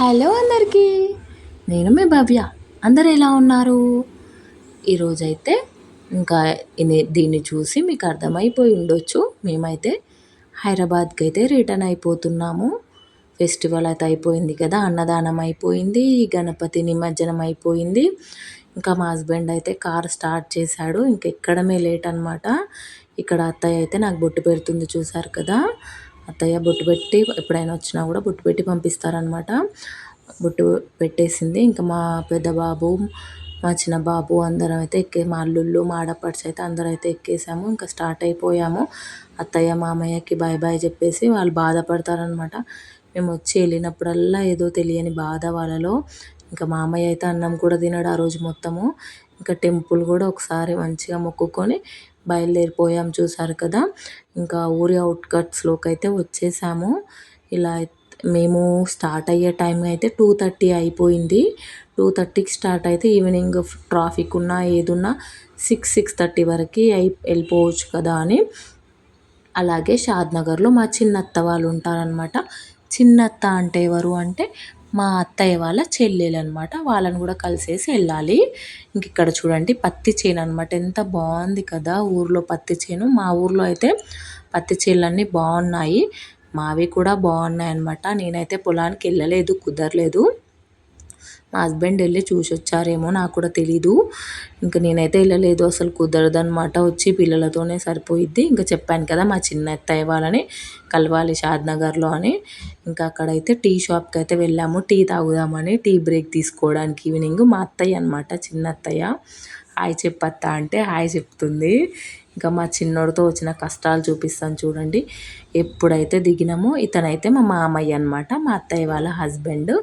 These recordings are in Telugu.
హలో అందరికీ. నేను మీ భవ్య. అందరు ఎలా ఉన్నారు? ఈరోజైతే ఇంకా దీన్ని చూసి మీకు అర్థమైపోయి ఉండొచ్చు. మేమైతే హైదరాబాద్కి అయితే రిటర్న్ అయిపోతున్నాము. ఫెస్టివల్ అయితే అయిపోయింది కదా అన్నదానం అయిపోయింది గణపతి నిమజ్జనం అయిపోయింది. ఇంకా మా హస్బెండ్ అయితే కార్ స్టార్ట్ చేశాడు. ఇంకెక్కడమే లేట్ అనమాట ఇక్కడ అత్తయ్య అయితే నాకు బొట్టు పెడుతుంది చూసారు కదా. అత్తయ్య బొట్టు పెట్టి ఎప్పుడైనా వచ్చినా కూడా బొట్టు పెట్టి పంపిస్తారనమాట బొట్టు పెట్టేసింది. ఇంకా మా పెద్ద బాబు మా చిన్న బాబు అందరం అయితే ఎక్కే మా అల్లుళ్ళు మా ఆడపడుచు అయితే అందరూ అయితే ఎక్కేసాము. ఇంకా స్టార్ట్ అయిపోయాము. అత్తయ్య మామయ్యకి బాయ్ బాయ్ చెప్పేసి వాళ్ళు బాధపడతారనమాట మేము వచ్చి వెళ్ళినప్పుడల్లా ఏదో తెలియని బాధ వాళ్ళలో. ఇంకా మామయ్య అయితే అన్నం కూడా తినడు ఆ రోజు మొత్తము. ఇంకా టెంపుల్ కూడా ఒకసారి మంచిగా మొక్కుకొని బయలుదేరిపోయాం చూసారు కదా. ఇంకా ఊరి అవుట్కట్స్లోకి అయితే వచ్చేసాము. ఇలా మేము స్టార్ట్ అయ్యే టైం అయితే టూ థర్టీ అయిపోయింది. టూ థర్టీకి స్టార్ట్ అయితే ఈవినింగ్ ట్రాఫిక్ ఉన్నా ఏదున్నా సిక్స్ సిక్స్ థర్టీ వరకు అయి వెళ్ళిపోవచ్చు కదా అని. అలాగే షాద్నగర్లో మా చిన్నత్త వాళ్ళు ఉంటారనమాట చిన్నత్త అంటే ఎవరు అంటే మా అత్తయ్య వాళ్ళ చెల్లెలు అనమాట వాళ్ళని కూడా కలిసేసి వెళ్ళాలి. ఇంక ఇక్కడ చూడండి పత్తి చేను అనమాట ఎంత బాగుంది కదా ఊర్లో పత్తి చేను. మా ఊర్లో అయితే పత్తి చేనులన్నీ బాగున్నాయి. మావి కూడా బాగున్నాయి అనమాట నేనైతే పొలానికి వెళ్ళలేదు కుదరలేదు. మా హస్బెండ్ వెళ్ళి చూసి వచ్చారేమో నాకు కూడా తెలీదు. ఇంకా నేనైతే వెళ్ళలేదు అసలు కుదరదనమాట వచ్చి పిల్లలతోనే సరిపోయిద్ది. ఇంకా చెప్పాను కదా మా చిన్న అత్తయ్య వాళ్ళని కలవాలి షాద్నగర్లో అని. ఇంకా అక్కడైతే టీ షాప్కి అయితే వెళ్ళాము. టీ తాగుదామని టీ బ్రేక్ తీసుకోవడానికి ఈవినింగ్ మా అత్తయ్య అనమాట చిన్న అత్తయ్య. హాయ్ చెప్పత్తా అంటే హాయ్ చెప్తుంది. ఇంకా మా చిన్నోడితో వచ్చిన కష్టాలు చూపిస్తాను చూడండి. ఎప్పుడైతే దిగినామో ఇతనైతే మా మామయ్య అనమాట మా అత్తయ్య వాళ్ళ హస్బెండ్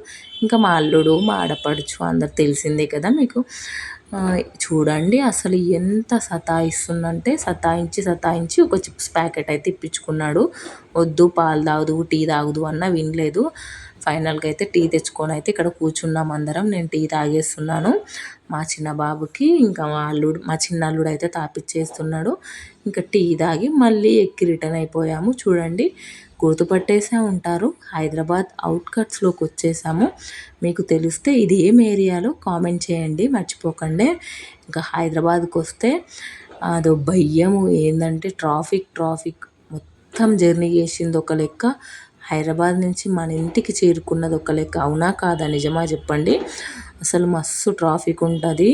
ఇంకా మా అల్లుడు మా ఆడపడుచు అందరు తెలిసిందే కదా మీకు. చూడండి అసలు ఎంత సతాయిస్తుందంటే సతాయించి సతాయించి ఒక చిప్స్ ప్యాకెట్ అయితే ఇప్పించుకున్నాడు. వద్దు పాలు తాగుదు టీ తాగుదు అన్న వినలేదు. ఫైనల్గా అయితే టీ తెచ్చుకొని అయితే ఇక్కడ కూర్చున్నాం అందరం. నేను టీ తాగేస్తున్నాను. మా చిన్న బాబుకి ఇంకా మా అల్లుడు మా చిన్న అల్లుడు అయితే తాపిచ్చేస్తున్నాడు. ఇంకా టీ తాగి మళ్ళీ ఎక్కి రిటర్న్ అయిపోయాము. చూడండి గుర్తుపట్టేసే ఉంటారు. హైదరాబాద్ అవుట్కట్స్లోకి వచ్చేసాము. మీకు తెలిస్తే ఇది ఏం ఏరియాలో కామెంట్ చేయండి. మర్చిపోకండి. ఇంకా హైదరాబాద్కి వస్తే అదో భయ్యము ఏంటంటే ట్రాఫిక్ ట్రాఫిక్ మొత్తం జర్నీ చేసింది ఒక లెక్క. హైదరాబాద్ నుంచి మన ఇంటికి చేరుకున్నది ఒక లెక్క. అవునా కాదా? నిజమా చెప్పండి. అసలు మస్తు ట్రాఫిక్ ఉంటుంది.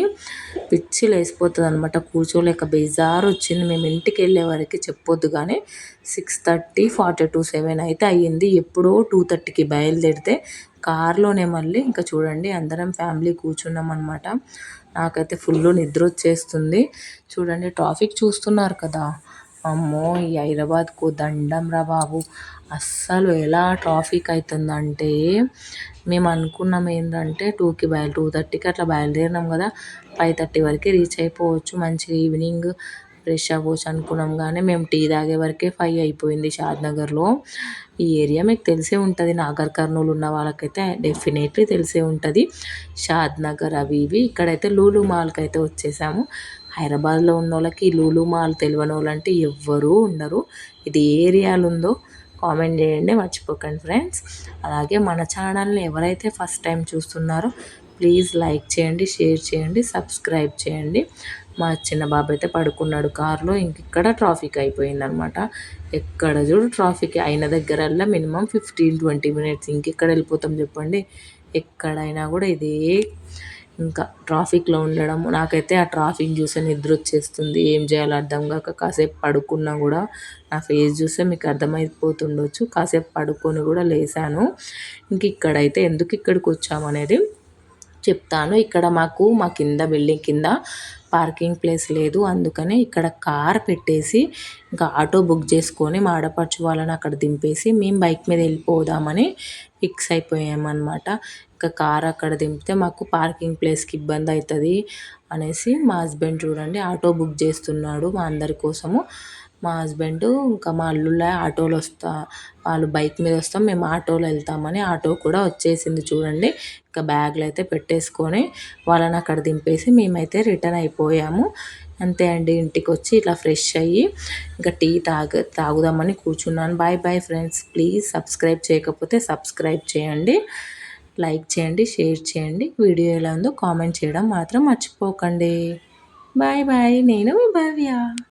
పిచ్చి లేసిపోతుంది అనమాట కూర్చోలేక బేజారు వచ్చింది. మేము ఇంటికి వెళ్ళే వరకు చెప్పొద్దు కానీ six thirty forty two seven అయితే అయ్యింది. ఎప్పుడో టూ థర్టీకి బయలుదేరితే కార్లోనే మళ్ళీ ఇంకా చూడండి అందరం ఫ్యామిలీ కూర్చున్నాం అనమాట నాకైతే ఫుల్ నిద్ర వచ్చేస్తుంది. చూడండి ట్రాఫిక్ చూస్తున్నారు కదా. అమ్మో ఈ హైదరాబాద్కు దండం రా బాబు. అస్సలు ఎలా ట్రాఫిక్ అవుతుందంటే మేము అనుకున్నాం ఏంటంటే టూకి బయలు టూ థర్టీకి అట్లా బయలుదేరినాం కదా. ఫైవ్ థర్టీ వరకు రీచ్ అయిపోవచ్చు మంచిగా ఈవినింగ్ ఫ్రెష్ అవ్వచ్చు అనుకున్నాం కానీ మేము టీ తాగే వరకే ఫైవ్ అయిపోయింది షాద్నగర్లో. ఈ ఏరియా మీకు తెలిసే ఉంటుంది నాగర్ కర్నూలు ఉన్న వాళ్ళకైతే డెఫినెట్లీ తెలిసే ఉంటుంది. షాద్నగర్ అవి ఇవి ఇక్కడైతే లూలు మాల్కి అయితే వచ్చేసాము. హైదరాబాద్లో ఉన్న వాళ్ళకి లూలు మాల్ తెలియని వాళ్ళు అంటే ఎవ్వరూ ఉండరు. ఇది ఏ ఏరియాలో ఉందో కామెంట్ చేయండి మర్చిపోకండి ఫ్రెండ్స్. అలాగే మన ఛానల్ని ఎవరైతే ఫస్ట్ టైం చూస్తున్నారో ప్లీజ్ లైక్ చేయండి షేర్ చేయండి సబ్స్క్రైబ్ చేయండి. మా చిన్న బాబు అయితే పడుకున్నాడు కారులో ఇంక ఇక్కడ ట్రాఫిక్ అయిపోయిందనమాట. ఎక్కడ చూడు ట్రాఫిక్ అయిన దగ్గరల్లా మినిమం ఫిఫ్టీన్ ట్వంటీ మినిట్స్ ఇంకెక్కడ వెళ్ళిపోతాం చెప్పండి? ఎక్కడైనా కూడా ఇదే ఇంకా ట్రాఫిక్లో ఉండడం. నాకైతే ఆ ట్రాఫిక్ చూస్తే నిద్ర వచ్చేస్తుంది. ఏం చేయాలో అర్థం కాక కాసేపు పడుకున్నా కూడా నా ఫేస్ చూస్తే మీకు అర్థమైపోతుండొచ్చు. కాసేపు పడుకొని కూడా లేసాను. ఇంక ఇక్కడైతే ఎందుకు ఇక్కడికి వచ్చామనేది చెప్తాను. ఇక్కడ మాకు మా కింద బిల్డింగ్ కింద పార్కింగ్ ప్లేస్ లేదు. అందుకనే ఇక్కడ కార్ పెట్టేసి ఇంకా ఆటో బుక్ చేసుకొని మా ఆడపడుచు వాళ్ళని అక్కడ దింపేసి మేము బైక్ మీద వెళ్ళిపోదామని ఫిక్స్ అయిపోయామన్నమాట. ఇంకా కార్ అక్కడ దింపితే మాకు పార్కింగ్ ప్లేస్కి ఇబ్బంది అవుతుంది అనేసి మా హస్బెండ్ చూడండి ఆటో బుక్ చేస్తున్నాడు మా అందరి కోసము. మా హస్బెండ్ ఇంకా మా అల్లుళ్ళ ఆటోలో వస్తా వాళ్ళు బైక్ మీద వస్తాం మేము ఆటోలో వెళ్తామని ఆటో కూడా వచ్చేసింది చూడండి. ఇంకా బ్యాగ్లు అయితే పెట్టేసుకొని వాళ్ళని అక్కడ దింపేసి మేమైతే రిటర్న్ అయిపోయాము. అంతే అండి ఇంటికి వచ్చి ఇట్లా ఫ్రెష్ అయ్యి ఇంకా టీ తాగ తాగుదామని కూర్చున్నాను. Bye bye friends please subscribe చేయకపోతే సబ్స్క్రైబ్ చేయండి. లైక్ చేయండి షేర్ చేయండి. వీడియో ఎలా ఉందో కామెంట్ చేయడం మాత్రం మర్చిపోకండి. బాయ్ బాయ్ నేను భవ్య.